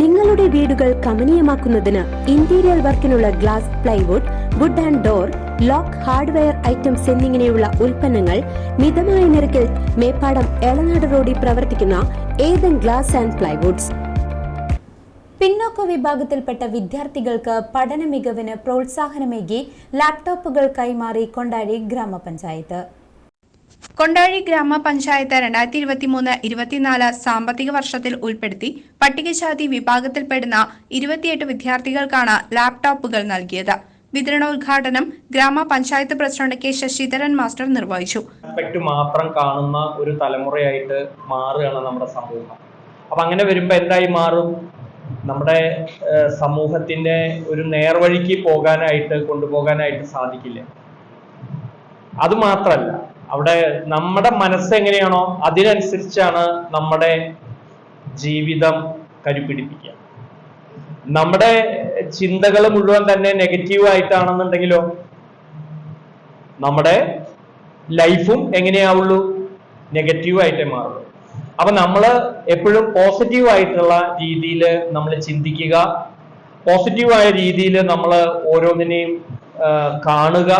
നിങ്ങളുടെ വീടുകൾ കമനീയമാക്കുന്നതിന് interior വർക്കിനുള്ള glass plywood wood and door lock hardware items എന്നിങ്ങനെയുള്ള ഉൽപ്പന്നങ്ങൾ മിതമായ നിരക്കിൽ മേപ്പാടം എളനാട് റോഡിൽ പ്രവർത്തിക്കുന്ന ഏതൻ ഗ്ലാസ് ആൻഡ് പ്ലൈവുഡ്സ് പിന്നോക്ക വിഭാഗത്തിൽപ്പെട്ട വിദ്യാർത്ഥികൾക്ക് പഠന മികവിന് പ്രോത്സാഹനമേകി ലാപ്ടോപ്പുകൾ കൈമാറി കൊണ്ടാടി ഗ്രാമപഞ്ചായത്ത്. കൊണ്ടാഴി ഗ്രാമപഞ്ചായത്ത് രണ്ടായിരത്തി ഇരുപത്തിമൂന്ന് ഇരുപത്തിനാല് സാമ്പത്തിക വർഷത്തിൽ ഉൾപ്പെടുത്തി പട്ടികജാതി വിഭാഗത്തിൽപ്പെടുന്ന ഇരുപത്തിയെട്ട് വിദ്യാർത്ഥികൾക്കാണ് ലാപ്ടോപ്പുകൾ നൽകിയത്. വിതരണോദ്ഘാടനം ഗ്രാമപഞ്ചായത്ത് പ്രസിഡന്റ് കെ ശശിധരൻ മാസ്റ്റർ നിർവഹിച്ചു. മാത്രം കാണുന്ന ഒരു തലമുറയായിട്ട് മാറുകയാണ് നമ്മുടെ സമൂഹം. അപ്പൊ അങ്ങനെ വരുമ്പോ എന്തായി മാറും? നമ്മുടെ സമൂഹത്തിന്റെ ഒരു നേർവഴിക്ക് പോകാനായിട്ട് കൊണ്ടുപോകാനായിട്ട് സാധിക്കില്ല. അത് മാത്രല്ല. അവിടെ നമ്മുടെ മനസ്സ് എങ്ങനെയാണോ അതിനനുസരിച്ചാണ് നമ്മുടെ ജീവിതം കരുപിടിപ്പിക്കുക. നമ്മുടെ ചിന്തകൾ മുഴുവൻ തന്നെ നെഗറ്റീവ് ആയിട്ടാണെന്നുണ്ടെങ്കിലോ നമ്മുടെ ലൈഫും എങ്ങനെയാവുള്ളൂ? നെഗറ്റീവ് ആയിട്ടേ മാറുള്ളൂ. അപ്പൊ നമ്മൾ എപ്പോഴും പോസിറ്റീവ് ആയിട്ടുള്ള രീതിയിൽ നമ്മൾ ചിന്തിക്കുക. പോസിറ്റീവായ രീതിയിൽ നമ്മൾ ഓരോന്നിനെയും കാണുക.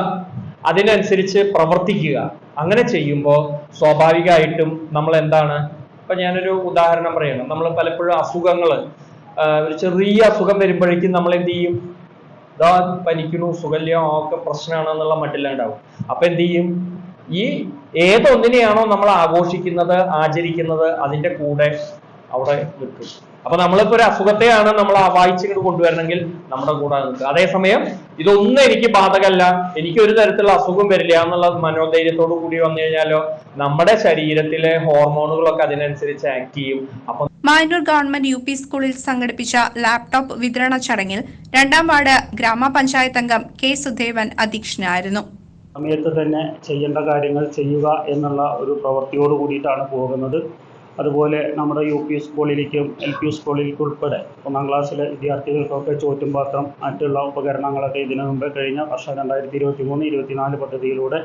അതിനനുസരിച്ച് പ്രവർത്തിക്കുക. അങ്ങനെ ചെയ്യുമ്പോൾ സ്വാഭാവികമായിട്ടും നമ്മൾ എന്താണ് ഇപ്പൊ ഞാനൊരു ഉദാഹരണം പറയണം. നമ്മൾ പലപ്പോഴും അസുഖങ്ങൾ ഒരു ചെറിയ അസുഖം വരുമ്പോഴേക്കും നമ്മൾ എന്ത് ചെയ്യും ഇതാ പനിക്കുന്നു സുഖല്യോ ഒക്കെ പ്രശ്നമാണെന്നുള്ള മട്ടിലുണ്ടാവും. അപ്പൊ എന്ത് ചെയ്യും ഈ ഏതൊന്നിനെയാണോ നമ്മൾ ആഘോഷിക്കുന്നത് ആചരിക്കുന്നത് അതിന്റെ കൂടെ അവിടെ നിൽക്കും. അപ്പൊ നമ്മളിപ്പോ ഒരു അസുഖത്തെയാണ് നമ്മൾ ആ വായിച്ചിങ്ങോട്ട് കൊണ്ടുവരണമെങ്കിൽ നമ്മുടെ കൂടെ നിൽക്കുക. അതേസമയം ഇതൊന്നും എനിക്ക് ബാധകമല്ല. എനിക്ക് ഒരു തരത്തിലുള്ള അസുഖം വരില്ല എന്നുള്ള മനോധൈര്യത്തോടു കൂടി വന്നു കഴിഞ്ഞാലോ നമ്മുടെ ശരീരത്തിലെ ഹോർമോണുകളൊക്കെ അതിനനുസരിച്ച് ആക്ട് ചെയ്യും. അപ്പൊ മായന്നൂർ ഗവൺമെന്റ് യു പി സ്കൂളിൽ സംഘടിപ്പിച്ച ലാപ്ടോപ്പ് വിതരണ ചടങ്ങിൽ രണ്ടാം വാർഡ് ഗ്രാമപഞ്ചായത്ത് അംഗം കെ സുദേവൻ അധ്യക്ഷനായിരുന്നു. സമയത്ത് തന്നെ ചെയ്യേണ്ട കാര്യങ്ങൾ ചെയ്യുക എന്നുള്ള ഒരു പ്രവൃത്തിയോട് കൂടിയിട്ടാണ് പോകുന്നത്. അതുപോലെ നമ്മുടെ യു പി സ്കൂളിലേക്കും എൽ പി സ്കൂളിലേക്കും ഉൾപ്പെടെ ഒന്നാം ക്ലാസ്സിലെ വിദ്യാർത്ഥികൾക്കൊക്കെ ചോറ്റും പാത്രം മറ്റുള്ള ഉപകരണങ്ങളൊക്കെ ഇതിനു മുമ്പ് കഴിഞ്ഞ വർഷം രണ്ടായിരത്തി ഇരുപത്തി മൂന്ന് ഇരുപത്തിനാല് പദ്ധതിയിലൂടെ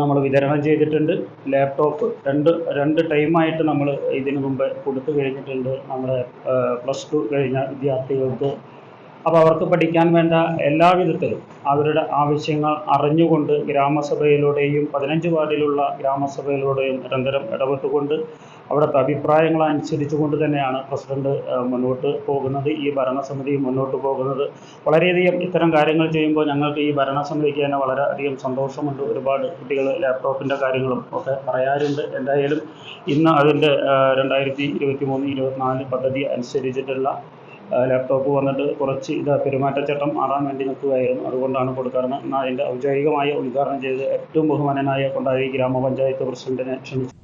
നമ്മൾ വിതരണം ചെയ്തിട്ടുണ്ട്. ലാപ്ടോപ്പ് രണ്ട് രണ്ട് ടൈമായിട്ട് നമ്മൾ ഇതിനു മുമ്പ് കൊടുത്തു കഴിഞ്ഞിട്ടുണ്ട്. നമ്മുടെ പ്ലസ് ടു കഴിഞ്ഞ വിദ്യാർത്ഥികൾക്ക് അപ്പോൾ അവർക്ക് പഠിക്കാൻ വേണ്ട എല്ലാവിധത്തിലും അവരുടെ ആവശ്യങ്ങൾ അറിഞ്ഞുകൊണ്ട് ഗ്രാമസഭയിലൂടെയും പതിനഞ്ച് വാർഡിലുള്ള ഗ്രാമസഭയിലൂടെയും നിരന്തരം ഇടപെട്ടുകൊണ്ട് അവിടുത്തെ അഭിപ്രായങ്ങൾ അനുസരിച്ചുകൊണ്ട് തന്നെയാണ് പ്രസിഡന്റ് മുന്നോട്ട് പോകുന്നത് ഈ ഭരണസമിതി മുന്നോട്ട് പോകുന്നത്. വളരെയധികം ഇത്തരം കാര്യങ്ങൾ ചെയ്യുമ്പോൾ ഞങ്ങൾക്ക് ഈ ഭരണസമിതിക്ക് തന്നെ വളരെയധികം സന്തോഷമുണ്ട്. ഒരുപാട് കുട്ടികൾ ലാപ്ടോപ്പിന്റെ കാര്യങ്ങളും ഒക്കെ പറയാറുണ്ട്. എന്തായാലും ഇന്ന് അതിന്റെ രണ്ടായിരത്തി ഇരുപത്തി മൂന്ന് ഇരുപത്തിനാല് പദ്ധതി അനുസരിച്ചിട്ടുള്ള ലാപ്ടോപ്പ് വന്നിട്ട് കുറച്ച് ഇത് പെരുമാറ്റച്ചട്ടം മാറാൻ വേണ്ടി നിൽക്കുകയായിരുന്നു. അതുകൊണ്ടാണ് കൊടുക്കാറുണ്ട് എന്നാൽ അതിന്റെ ഔദ്യോഗികമായ ഉദ്ഘാടനം ചെയ്ത് ഏറ്റവും ബഹുമാനനായ കൊണ്ടാഴി ഗ്രാമപഞ്ചായത്ത് പ്രസിഡന്റിനെ ക്ഷണിച്ചു.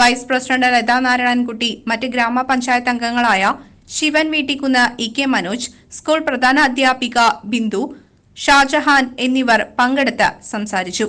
വൈസ് പ്രസിഡന്റ് ലതാ നാരായണൻകുട്ടി മറ്റ് ഗ്രാമപഞ്ചായത്ത് അംഗങ്ങളായ Sivan Veettikkunnu E K Manoj school പ്രധാന അധ്യാപിക ബിന്ദു ഷാജഹാൻ എന്നിവർ പങ്കെടുത്ത് സംസാരിച്ചു.